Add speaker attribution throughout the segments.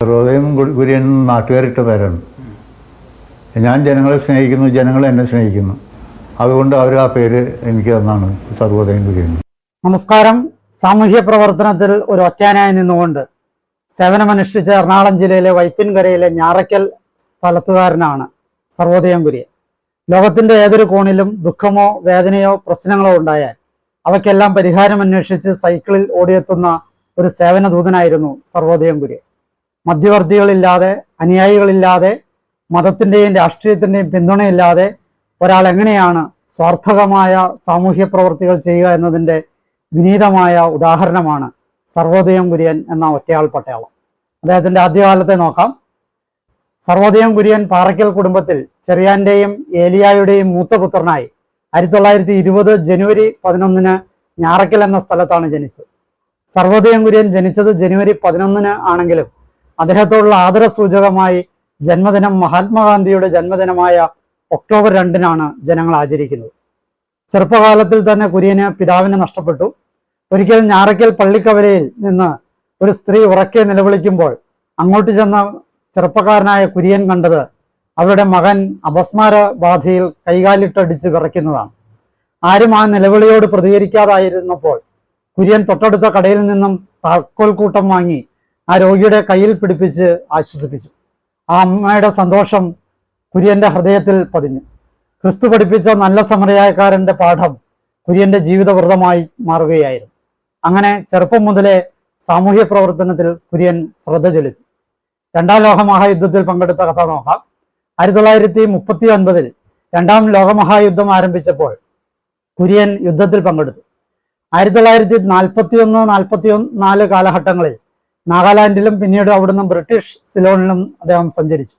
Speaker 1: ഹൃദയം കുര്യൻ നാട്ടുകാരിട്ട പേരാണ്. ഞാൻ ജനങ്ങളെ സ്നേഹിക്കുന്നു ജനങ്ങൾ എന്നെ സ്നേഹിക്കുന്നു. അതുകൊണ്ട് അവർ ആ പേര് എനിക്ക് തന്നാണ് സർവോദയം കുര്യൻ
Speaker 2: നമസ്കാരം. സാമൂഹ്യ പ്രവർത്തനത്തിൽ ഒരു ഒറ്റാനായി നിന്നുകൊണ്ട് സേവനമനുഷ്ഠിച്ച എറണാകുളം ജില്ലയിലെ വൈപ്പിൻകരയിലെ ഞാറയ്ക്കൽ സ്ഥലത്തുകാരനാണ് സർവോദയം കുര്യൻ ലോകത്തിന്റെ ഏതൊരു കോണിലും ദുഃഖമോ വേദനയോ പ്രശ്നങ്ങളോ ഉണ്ടായാൽ അവയ്ക്കെല്ലാം പരിഹാരം അന്വേഷിച്ച് സൈക്കിളിൽ ഓടിയെത്തുന്ന ഒരു സേവന ദൂതനായിരുന്നു സർവോദയം കുര്യൻ മധ്യവർത്തികളില്ലാതെ അനുയായികളില്ലാതെ മതത്തിന്റെയും രാഷ്ട്രീയത്തിന്റെയും പിന്തുണയില്ലാതെ ഒരാൾ എങ്ങനെയാണ് സ്വാർത്ഥകമായ സാമൂഹ്യ പ്രവർത്തികൾ ചെയ്യുക എന്നതിന്റെ വിനീതമായ ഉദാഹരണമാണ് സർവോദയം കുര്യൻ എന്ന ഒറ്റയാൾ പട്ടയാളം അദ്ദേഹത്തിന്റെ ആദ്യകാലത്തെ നോക്കാം. സർവോദയം കുര്യൻ പാറയ്ക്കൽ കുടുംബത്തിൽ ചെറിയാന്റെയും ഏലിയായുടെയും മൂത്ത പുത്രനായി ആയിരത്തി തൊള്ളായിരത്തി ഇരുപത് ജനുവരി പതിനൊന്നിന് ഞാറയ്ക്കൽ എന്ന സ്ഥലത്താണ് ജനിച്ചത്. സർവോദയം കുര്യൻ ജനിച്ചത് ജനുവരി പതിനൊന്നിന് ആണെങ്കിലും അദ്ദേഹത്തോടുള്ള ആദരസൂചകമായി ജന്മദിനം മഹാത്മാഗാന്ധിയുടെ ജന്മദിനമായ ഒക്ടോബർ രണ്ടിനാണ് ജനങ്ങൾ ആചരിക്കുന്നത്. ചെറുപ്പകാലത്തിൽ തന്നെ കുര്യന് പിതാവിനെ നഷ്ടപ്പെട്ടു. ഒരിക്കൽ ഞാറയ്ക്കൽ പള്ളിക്കവലയിൽ നിന്ന് ഒരു സ്ത്രീ ഉറക്കെ നിലവിളിക്കുമ്പോൾ അങ്ങോട്ട് ചെന്ന ചെറുപ്പക്കാരനായ കുര്യൻ കണ്ടത് അവരുടെ മകൻ അപസ്മാര ബാധയിൽ കൈകാലിട്ടടിച്ച് വിറയ്ക്കുന്നതാണ്. ആരും ആ നിലവിളിയോട് പ്രതികരിക്കാതായിരുന്നപ്പോൾ കുര്യൻ തൊട്ടടുത്ത കടയിൽ നിന്നും താക്കോൽ കൂട്ടം വാങ്ങി ആ രോഗിയുടെ കയ്യിൽ പിടിപ്പിച്ച് ആശ്വസിപ്പിച്ചു. ആ അമ്മയുടെ സന്തോഷം കുര്യന്റെ ഹൃദയത്തിൽ പതിഞ്ഞു. ക്രിസ്തു പഠിപ്പിച്ച നല്ല സമരയായക്കാരന്റെ പാഠം കുര്യന്റെ ജീവിതവ്രതമായി മാറുകയായിരുന്നു. അങ്ങനെ ചെറുപ്പം മുതലേ സാമൂഹ്യ പ്രവർത്തനത്തിൽ കുര്യൻ ശ്രദ്ധ ചെലുത്തി. രണ്ടാം ലോക മഹായുദ്ധത്തിൽ പങ്കെടുത്ത കഥ നോക്കാം ആയിരത്തി തൊള്ളായിരത്തി മുപ്പത്തി ഒൻപതിൽ രണ്ടാം ലോകമഹായുദ്ധം ആരംഭിച്ചപ്പോൾ കുര്യൻ യുദ്ധത്തിൽ പങ്കെടുത്തു. ആയിരത്തി തൊള്ളായിരത്തി നാൽപ്പത്തി ഒന്ന് നാൽപ്പത്തി നാല് കാലഘട്ടങ്ങളിൽ നാഗാലാൻഡിലും പിന്നീട് അവിടുന്ന് ബ്രിട്ടീഷ് സിലോണിലും അദ്ദേഹം സഞ്ചരിച്ചു.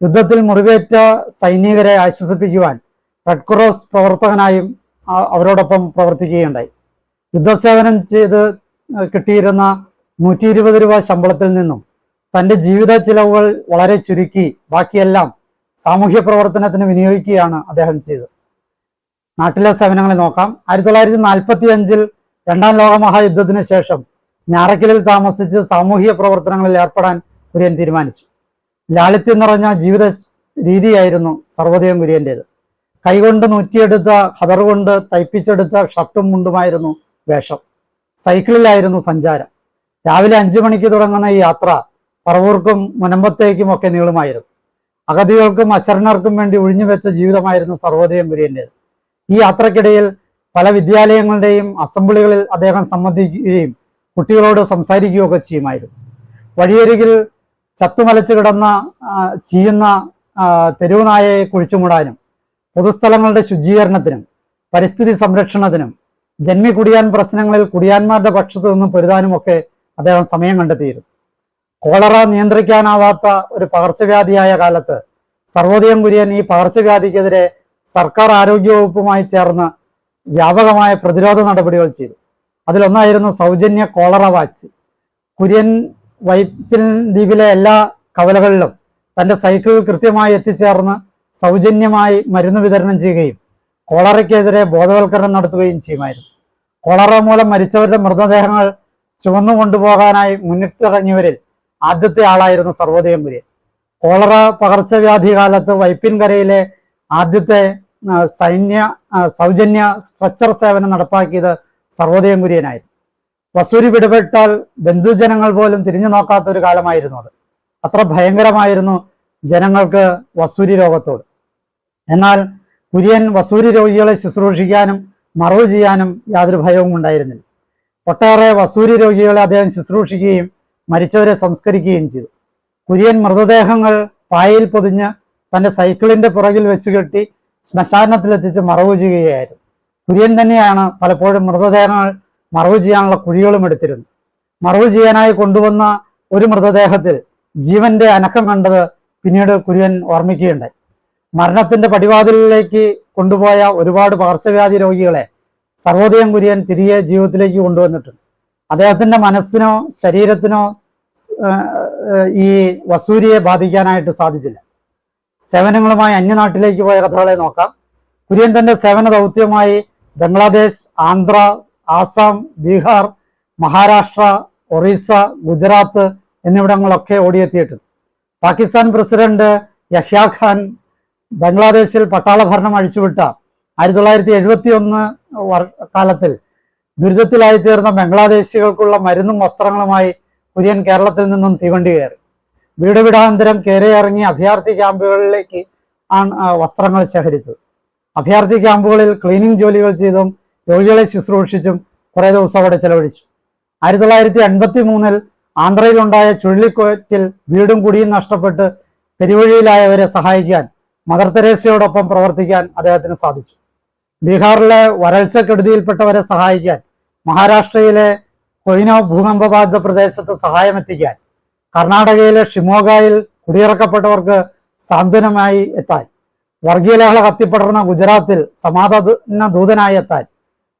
Speaker 2: യുദ്ധത്തിൽ മുറിവേറ്റ സൈനികരെ ആശ്വസിപ്പിക്കുവാൻ റെഡ് ക്രോസ് പ്രവർത്തകനായും അവരോടൊപ്പം പ്രവർത്തിക്കുകയുണ്ടായി. യുദ്ധസേവനം ചെയ്ത് കിട്ടിയിരുന്ന നൂറ്റി ഇരുപത് രൂപ ശമ്പളത്തിൽ നിന്നും തന്റെ ജീവിത ചിലവുകൾ വളരെ ചുരുക്കി ബാക്കിയെല്ലാം സാമൂഹ്യ പ്രവർത്തനത്തിന് വിനിയോഗിക്കുകയാണ് അദ്ദേഹം ചെയ്തത്. നാട്ടിലെ സേവനങ്ങളെ നോക്കാം. ആയിരത്തി തൊള്ളായിരത്തി നാൽപ്പത്തി അഞ്ചിൽ രണ്ടാം ലോക മഹായുദ്ധത്തിന് ശേഷം ഞാറയ്ക്കലിൽ താമസിച്ച് സാമൂഹിക പ്രവർത്തനങ്ങളിൽ ഏർപ്പെടാൻ കുര്യൻ തീരുമാനിച്ചു. ലാളിത്യം നിറഞ്ഞ ജീവിത രീതിയായിരുന്നു സർവോദയം കുര്യന്റേത് കൈകൊണ്ട് നൂറ്റിയെടുത്ത ഹദർ കൊണ്ട് തയ്പ്പിച്ചെടുത്ത ഷർട്ടും മുണ്ടുമായിരുന്നു വേഷം. സൈക്കിളിലായിരുന്നു സഞ്ചാരം. രാവിലെ അഞ്ചു മണിക്ക് തുടങ്ങുന്ന ഈ യാത്ര പറവൂർക്കും മുനമ്പത്തേക്കും ഒക്കെ നീളുമായിരുന്നു. അഗതികൾക്കും അശരണർക്കും വേണ്ടി ഒഴിഞ്ഞുവെച്ച ജീവിതമായിരുന്നു സർവോദയം കുര്യന്റേത് ഈ യാത്രക്കിടയിൽ പല വിദ്യാലയങ്ങളുടെയും അസംബ്ലികളിൽ അദ്ദേഹം സംബന്ധിക്കുകയും കുട്ടികളോട് സംസാരിക്കുകയൊക്കെ ചെയ്യുമായിരുന്നു. വഴിയരികിൽ ചത്തുമലച്ചു കിടന്ന ചീയുന്ന തെരുവുനായയെ തെരുവ് നായയെ കുഴിച്ചുമൂടാനും പൊതുസ്ഥലങ്ങളുടെ ശുചീകരണത്തിനും പരിസ്ഥിതി സംരക്ഷണത്തിനും ജന്മി കുടിയാൻ പ്രശ്നങ്ങളിൽ കുടിയാന്മാരുടെ പക്ഷത്തു നിന്നും പൊരുതാനുമൊക്കെ അദ്ദേഹം സമയം കണ്ടെത്തിയിരുന്നു. കോളറ നിയന്ത്രിക്കാനാവാത്ത ഒരു പകർച്ചവ്യാധിയായ കാലത്ത് സർവോദയം കുര്യൻ ഈ പകർച്ചവ്യാധിക്കെതിരെ സർക്കാർ ആരോഗ്യവകുപ്പുമായി ചേർന്ന് വ്യാപകമായ പ്രതിരോധ നടപടികൾ ചെയ്തു. അതിലൊന്നായിരുന്നു സൗജന്യ കോളറ വാച്ച്. കുര്യൻ വൈപ്പിൻ ദ്വീപിലെ എല്ലാ കവലകളിലും തന്റെ സൈക്കിൾ കൃത്യമായി എത്തിച്ചേർന്ന് സൗജന്യമായി മരുന്ന് വിതരണം ചെയ്യുകയും കോളറയ്ക്കെതിരെ ബോധവൽക്കരണം നടത്തുകയും ചെയ്യുമായിരുന്നു. കോളറ മൂലം മരിച്ചവരുടെ മൃതദേഹങ്ങൾ ചുവന്നു കൊണ്ടുപോകാനായി മുന്നിട്ടിറങ്ങിയവരിൽ ആദ്യത്തെ ആളായിരുന്നു സർവോദയം കുര്യൻ. കോളറ പകർച്ചവ്യാധി കാലത്ത് വൈപ്പിൻകരയിലെ ആദ്യത്തെ സൈന്യ സൗജന്യ സ്ട്രെച്ചർ സേവനം നടപ്പാക്കിയത് സർവോദയം കുര്യനായിരുന്നു വസൂരി പിടിപെട്ടാൽ ബന്ധുജനങ്ങൾ പോലും തിരിഞ്ഞു നോക്കാത്ത ഒരു കാലമായിരുന്നു അത്. അത്ര ഭയങ്കരമായിരുന്നു ജനങ്ങൾക്ക് വസൂരി രോഗത്തോട്. എന്നാൽ കുര്യൻ വസൂരി രോഗികളെ ശുശ്രൂഷിക്കാനും മറവ് ചെയ്യാനും യാതൊരു ഭയവും ഉണ്ടായിരുന്നില്ല. ഒട്ടേറെ വസൂരി രോഗികളെ അദ്ദേഹം ശുശ്രൂഷിക്കുകയും മരിച്ചവരെ സംസ്കരിക്കുകയും ചെയ്തു. കുര്യൻ മൃതദേഹങ്ങൾ പായയിൽ പൊതിഞ്ഞ് തന്റെ സൈക്കിളിന്റെ പുറകിൽ വെച്ച് കെട്ടി ശ്മശാനത്തിലെത്തിച്ച് മറവ് ചെയ്യുകയായിരുന്നു. കുര്യൻ തന്നെയാണ് പലപ്പോഴും മൃതദേഹങ്ങൾ മറവ് ചെയ്യാനുള്ള കുഴികളും എടുത്തിരുന്നത്. മറവ് ചെയ്യാനായി കൊണ്ടുവന്ന ഒരു മൃതദേഹത്തിൽ ജീവന്റെ അനക്കം കണ്ടത് പിന്നീട് കുര്യൻ ഓർമ്മിക്കുകയുണ്ടായി. മരണത്തിന്റെ പടിവാതിലിലേക്ക് കൊണ്ടുപോയ ഒരുപാട് പകർച്ചവ്യാധി രോഗികളെ സർവോദയം കുര്യൻ തിരികെ ജീവിതത്തിലേക്ക് കൊണ്ടുവന്നിട്ടുണ്ട്. അദ്ദേഹത്തിന്റെ മനസ്സിനോ ശരീരത്തിനോ ഈ വസൂരിയെ ബാധിക്കാനായിട്ട് സാധിച്ചില്ല. സേവനങ്ങളുമായി അന്യനാട്ടിലേക്ക് പോയ കഥകളെ നോക്കാം. കുര്യൻ തന്റെ സേവന ദൗത്യമായി ബംഗ്ലാദേശ് ആന്ധ്ര ആസാം ബീഹാർ മഹാരാഷ്ട്ര ഒറീസ ഗുജറാത്ത് എന്നിവിടങ്ങളൊക്കെ ഓടിയെത്തിയിട്ടുണ്ട്. പാകിസ്ഥാൻ പ്രസിഡന്റ് യഹ്യാ ഖാൻ ബംഗ്ലാദേശിൽ പട്ടാള ഭരണം അഴിച്ചുവിട്ട ആയിരത്തി തൊള്ളായിരത്തി എഴുപത്തി ഒന്ന് കാലത്തിൽ ദുരിതത്തിലായി തീർന്ന ബംഗ്ലാദേശികൾക്കുള്ള മരുന്നും വസ്ത്രങ്ങളുമായി പുതിയൻ കേരളത്തിൽ നിന്നും തീവണ്ടി കയറി. വീട് വിടാന്തരം കയറിയിറങ്ങി അഭയാർത്ഥി ക്യാമ്പുകളിലേക്ക് ആണ് വസ്ത്രങ്ങൾ ശേഖരിച്ചത്. അഭയാർത്ഥി ക്യാമ്പുകളിൽ ക്ലീനിങ് ജോലികൾ ചെയ്തും രോഗികളെ ശുശ്രൂഷിച്ചും കുറേ ദിവസം അവിടെ ചെലവഴിച്ചു. ആയിരത്തി തൊള്ളായിരത്തി എൺപത്തി മൂന്നിൽ ആന്ധ്രയിലുണ്ടായ ചുഴലിക്കാറ്റിൽ വീടും കുടിയും നഷ്ടപ്പെട്ട് പെരുവഴിയിലായവരെ സഹായിക്കാൻ മദർ തെരേസയോടൊപ്പം പ്രവർത്തിക്കാൻ അദ്ദേഹത്തിന് സാധിച്ചു. ബീഹാറിലെ വരൾച്ചക്കെടുതിയിൽപ്പെട്ടവരെ സഹായിക്കാൻ മഹാരാഷ്ട്രയിലെ കൊയിനോ ഭൂകമ്പബാധിത പ്രദേശത്ത് സഹായമെത്തിക്കാൻ കർണാടകയിലെ ഷിമോഗയിൽ കുടിയിറക്കപ്പെട്ടവർക്ക് സാന്ത്വനമായി എത്താൻ വർഗീയ ലഹള കത്തിപ്പടർന്ന ഗുജറാത്തിൽ സമാധാന ദൂതനായി എത്താൻ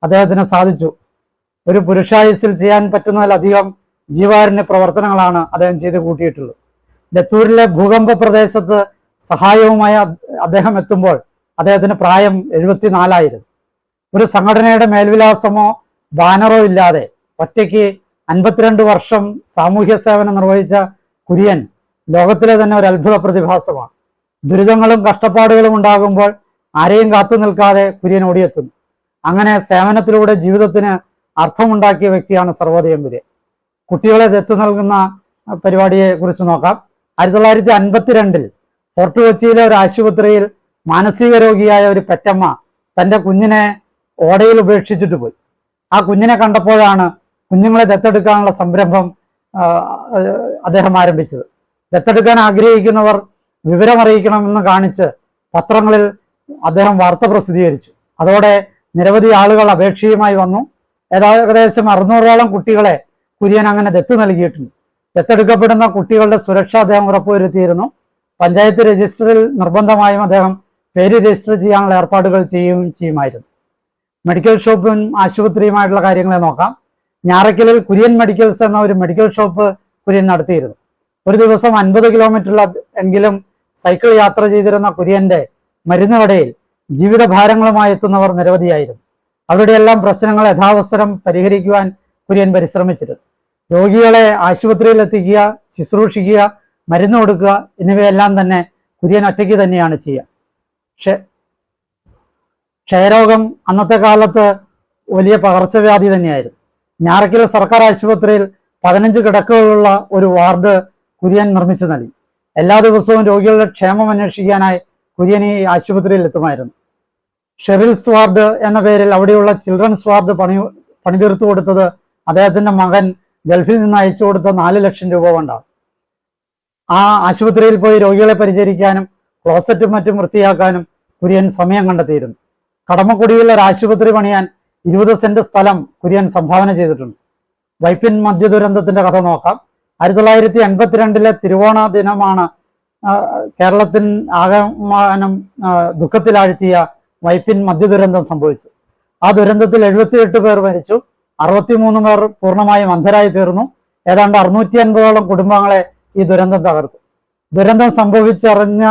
Speaker 2: അദ്ദേഹത്തിന് സാധിച്ചു. ഒരു പുരുഷായുസിൽ ചെയ്യാൻ പറ്റുന്നതിലധികം ജീവാരുണ്യ പ്രവർത്തനങ്ങളാണ് അദ്ദേഹം ചെയ്ത് കൂട്ടിയിട്ടുള്ളത്. ലത്തൂരിലെ ഭൂകമ്പ പ്രദേശത്ത് സഹായവുമായി അദ്ദേഹം എത്തുമ്പോൾ അദ്ദേഹത്തിന് പ്രായം എഴുപത്തിനാലായിരുന്നു. ഒരു സംഘടനയുടെ മേൽവിലാസമോ ബാനറോ ഇല്ലാതെ ഒറ്റയ്ക്ക് അൻപത്തിരണ്ട് വർഷം സാമൂഹ്യ സേവനം നിർവഹിച്ച കുര്യൻ ലോകത്തിലെ തന്നെ ഒരു അത്ഭുത പ്രതിഭാസമാണ്. ദുരിതങ്ങളും കഷ്ടപ്പാടുകളും ഉണ്ടാകുമ്പോൾ ആരെയും കാത്തു നിൽക്കാതെ കുര്യൻ ഓടിയെത്തുന്നു. അങ്ങനെ സേവനത്തിലൂടെ ജീവിതത്തിന് അർത്ഥമുണ്ടാക്കിയ വ്യക്തിയാണ് സർവോദയം കുര്യൻ കുട്ടികളെ ദത്തു നൽകുന്ന പരിപാടിയെ കുറിച്ച് നോക്കാം. ആയിരത്തി തൊള്ളായിരത്തി അൻപത്തിരണ്ടിൽ ഫോർട്ട് കൊച്ചിയിലെ ഒരു ആശുപത്രിയിൽ മാനസിക രോഗിയായ ഒരു പെറ്റമ്മ തന്റെ കുഞ്ഞിനെ ഓടയിൽ ഉപേക്ഷിച്ചിട്ട് പോയി. ആ കുഞ്ഞിനെ കണ്ടപ്പോഴാണ് കുഞ്ഞുങ്ങളെ ദത്തെടുക്കാനുള്ള സംരംഭം അദ്ദേഹം ആരംഭിച്ചത്. ദത്തെടുക്കാൻ ആഗ്രഹിക്കുന്നവർ വിവരമറിയിക്കണമെന്ന് കാണിച്ച് പത്രങ്ങളിൽ അദ്ദേഹം വാർത്ത പ്രസിദ്ധീകരിച്ചു. അതോടെ നിരവധി ആളുകൾ അപേക്ഷയുമായി വന്നു. ഏകദേശം അറുന്നൂറോളം കുട്ടികളെ കുര്യൻ അങ്ങനെ ദത്ത് നൽകിയിട്ടുണ്ട്. ദത്തെടുക്കപ്പെടുന്ന കുട്ടികളുടെ സുരക്ഷ അദ്ദേഹം ഉറപ്പുവരുത്തിയിരുന്നു. പഞ്ചായത്ത് രജിസ്റ്ററിൽ നിർബന്ധമായും അദ്ദേഹം പേര് രജിസ്റ്റർ ചെയ്യാനുള്ള ഏർപ്പാടുകൾ ചെയ്യുകയും ചെയ്യുമായിരുന്നു. മെഡിക്കൽ ഷോപ്പും ആശുപത്രിയുമായിട്ടുള്ള കാര്യങ്ങളെ നോക്കാം. ഞാറയ്ക്കലിൽ കുര്യൻ മെഡിക്കൽസ് എന്ന ഒരു മെഡിക്കൽ ഷോപ്പ് കുര്യൻ നടത്തിയിരുന്നു. ഒരു ദിവസം അൻപത് കിലോമീറ്റർ എങ്കിലും സൈക്കിൾ യാത്ര ചെയ്തിരുന്ന കുര്യന്റെ മരുന്ന് കടയിൽ ജീവിതഭാരങ്ങളുമായി എത്തുന്നവർ നിരവധിയായിരുന്നു. അവരുടെയെല്ലാം പ്രശ്നങ്ങൾ യഥാവസരം പരിഹരിക്കുവാൻ കുര്യൻ പരിശ്രമിച്ചിരുന്നു. രോഗികളെ ആശുപത്രിയിൽ എത്തിക്കുക ശുശ്രൂഷിക്കുക മരുന്ന് കൊടുക്കുക എന്നിവയെല്ലാം തന്നെ കുര്യൻ ഒറ്റയ്ക്ക് തന്നെയാണ് ചെയ്യുക. ക്ഷ ക്ഷയരോഗം അന്നത്തെ കാലത്ത് വലിയ പകർച്ചവ്യാധി തന്നെയായിരുന്നു. ഞാറക്കിലെ സർക്കാർ ആശുപത്രിയിൽ പതിനഞ്ച് കിടക്കുകളുള്ള ഒരു വാർഡ് കുര്യൻ നിർമ്മിച്ചു നൽകി. എല്ലാ ദിവസവും രോഗികളുടെ ക്ഷേമം അന്വേഷിക്കാനായി കുര്യനെ ആശുപത്രിയിൽ എത്തുമായിരുന്നു. ഷെറിൽസ് വാർഡ് എന്ന പേരിൽ അവിടെയുള്ള ചിൽഡ്രൻസ് വാർഡ് പണി പണിതീർത്തു കൊടുത്തത് അദ്ദേഹത്തിന്റെ മകൻ ഗൾഫിൽ നിന്ന് അയച്ചു കൊടുത്ത നാല് ലക്ഷം രൂപ കൊണ്ടാണ്. ആ ആശുപത്രിയിൽ പോയി രോഗികളെ പരിചരിക്കാനും ക്ലോസറ്റും മറ്റും വൃത്തിയാക്കാനും കുര്യൻ സമയം കണ്ടെത്തിയിരുന്നു. കടമക്കുടിയിൽ ഒരു ആശുപത്രി പണിയാൻ ഇരുപത് സെന്റ് സ്ഥലം കുര്യൻ സംഭാവന ചെയ്തിട്ടുണ്ട്. വൈപ്പിൻ മദ്യ ദുരന്തത്തിന്റെ കഥ നോക്കാം. ആയിരത്തി തൊള്ളായിരത്തി എൺപത്തിരണ്ടിലെ തിരുവോണ ദിനമാണ് കേരളത്തിൻ ആകമാനം ദുഃഖത്തിലാഴ്ത്തിയ വൈപ്പിൻ മദ്യ ദുരന്തം സംഭവിച്ചു. ആ ദുരന്തത്തിൽ എഴുപത്തിയെട്ട് പേർ മരിച്ചു അറുപത്തിമൂന്ന് പേർ പൂർണമായും അന്ധരായി തീർന്നു. ഏതാണ്ട് അറുന്നൂറ്റി അൻപതോളം കുടുംബങ്ങളെ ഈ ദുരന്തം തകർത്തു. ദുരന്തം സംഭവിച്ചറിഞ്ഞ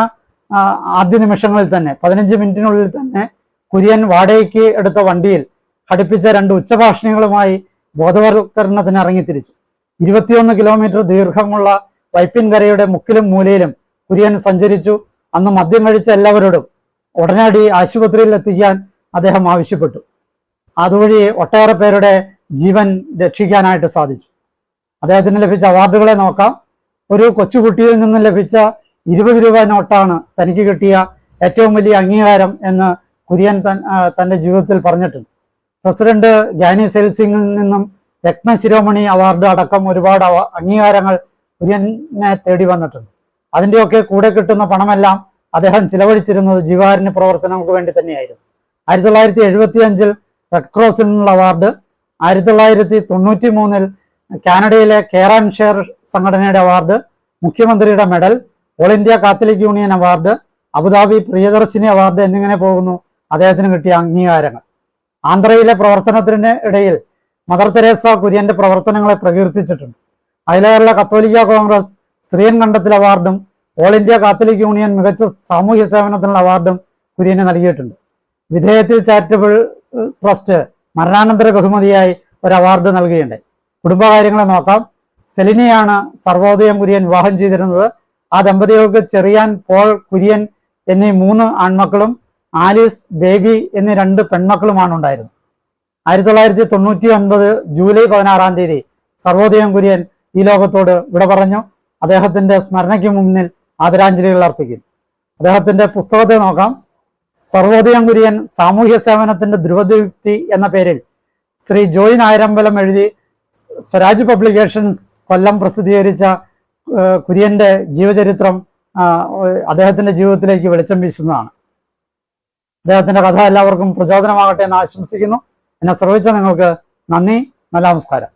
Speaker 2: ആദ്യ നിമിഷങ്ങളിൽ തന്നെ പതിനഞ്ച് മിനിറ്റിനുള്ളിൽ തന്നെ കുര്യൻ വാടകയ്ക്ക് എടുത്ത വണ്ടിയിൽ ഘടിപ്പിച്ച രണ്ട് ഉച്ചഭാഷണികളുമായി ബോധവൽക്കരണത്തിന് ഇറങ്ങിത്തിരിച്ചു ഇരുപത്തിയൊന്ന് കിലോമീറ്റർ ദീർഘമുള്ള വൈപ്പിൻകരയുടെ മുക്കിലും മൂലയിലും കുര്യൻ സഞ്ചരിച്ചു. അന്ന് മദ്യം കഴിച്ച എല്ലാവരോടും ഉടനടി ആശുപത്രിയിൽ എത്തിക്കാൻ അദ്ദേഹം ആവശ്യപ്പെട്ടു. അതുവഴി ഒട്ടേറെ പേരുടെ ജീവൻ രക്ഷിക്കാനായിട്ട് സാധിച്ചു. അദ്ദേഹത്തിന് ലഭിച്ച അവാർഡുകളെ നോക്കാം. ഒരു കൊച്ചുകുട്ടിയിൽ നിന്നും ലഭിച്ച ഇരുപത് രൂപ നോട്ടാണ് തനിക്ക് കിട്ടിയ ഏറ്റവും വലിയ അംഗീകാരം എന്ന് കുര്യൻ തൻ ആ, തന്റെ ജീവിതത്തിൽ പറഞ്ഞിട്ടുണ്ട്. പ്രസിഡന്റ് ഗ്യാനി സെൽസിംഗിൽ നിന്നും രത്നശിരോമണി അവാർഡ് അടക്കം ഒരുപാട് അംഗീകാരങ്ങൾ കുര്യനെ തേടി വന്നിട്ടുണ്ട്. അതിന്റെയൊക്കെ കൂടെ കിട്ടുന്ന പണമെല്ലാം അദ്ദേഹം ചിലവഴിച്ചിരുന്നത് ജീവകാരുണ്യ പ്രവർത്തനങ്ങൾക്ക് വേണ്ടി തന്നെയായിരുന്നു. ആയിരത്തി തൊള്ളായിരത്തി എഴുപത്തി അഞ്ചിൽ റെഡ് ക്രോസിൽ നിന്നുള്ള അവാർഡ് ആയിരത്തി തൊള്ളായിരത്തി തൊണ്ണൂറ്റി മൂന്നിൽ കാനഡയിലെ കെയർ ആൻഡ് ഷെയർ സംഘടനയുടെ അവാർഡ് മുഖ്യമന്ത്രിയുടെ medal all India Catholic union award Abu Dhabi Priyadarshini award എന്നിങ്ങനെ പോകുന്നു അദ്ദേഹത്തിന് കിട്ടിയ അംഗീകാരങ്ങൾ. ആന്ധ്രയിലെ പ്രവർത്തനത്തിന് ഇടയിൽ മദർ തെരേസ കുര്യന്റെ പ്രവർത്തനങ്ങളെ പ്രകീർത്തിച്ചിട്ടുണ്ട്. കേരള കത്തോലിക്ക കോൺഗ്രസ് ശ്രീയൻ കണ്ടത്തിൽ അവാർഡും ഓൾ ഇന്ത്യ കാത്തലിക് യൂണിയൻ മികച്ച സാമൂഹ്യ സേവനത്തിനുള്ള അവാർഡും കുര്യന് നൽകിയിട്ടുണ്ട്. വിധേയത്തിൽ ചാരിറ്റബിൾ ട്രസ്റ്റ് മരണാനന്തര ബഹുമതിയായി ഒരു അവാർഡ് നൽകുകയുണ്ടായി. കുടുംബകാര്യങ്ങളെ നോക്കാം. സെലിനെയാണ് സർവോദയം കുര്യൻ വിവാഹം ചെയ്തിരുന്നത്. ആ ദമ്പതികൾക്ക് ചെറിയാൻ പോൾ കുര്യൻ എന്നീ മൂന്ന് ആൺമക്കളും ആലീസ് ബേബി എന്നീ രണ്ട് പെൺമക്കളുമാണ് ഉണ്ടായിരുന്നത്. ആയിരത്തി തൊള്ളായിരത്തി തൊണ്ണൂറ്റി ഒൻപത് ജൂലൈ പതിനാറാം തീയതി സർവോദയം കുര്യൻ ഈ ലോകത്തോട് വിട പറഞ്ഞു. അദ്ദേഹത്തിന്റെ സ്മരണയ്ക്ക് മുന്നിൽ ആദരാഞ്ജലികൾ അർപ്പിക്കും. അദ്ദേഹത്തിന്റെ പുസ്തകത്തെ നോക്കാം. സർവോദയം കുര്യൻ സാമൂഹ്യ സേവനത്തിന്റെ ധ്രുവദീപ്തി എന്ന പേരിൽ ശ്രീ ജോയ് നായരമ്പലം എഴുതി സ്വരാജ് പബ്ലിക്കേഷൻസ് കൊല്ലം പ്രസിദ്ധീകരിച്ച കുര്യന്റെ ജീവചരിത്രം അദ്ദേഹത്തിന്റെ ജീവിതത്തിലേക്ക് വെളിച്ചം വീശുന്നതാണ്. അദ്ദേഹത്തിന്റെ കഥ എല്ലാവർക്കും പ്രചോദനമാകട്ടെ എന്ന് ആശംസിക്കുന്നു. എന്നെ ശ്രമിച്ച നിങ്ങൾക്ക് നന്ദി നല്ല നമസ്കാരം.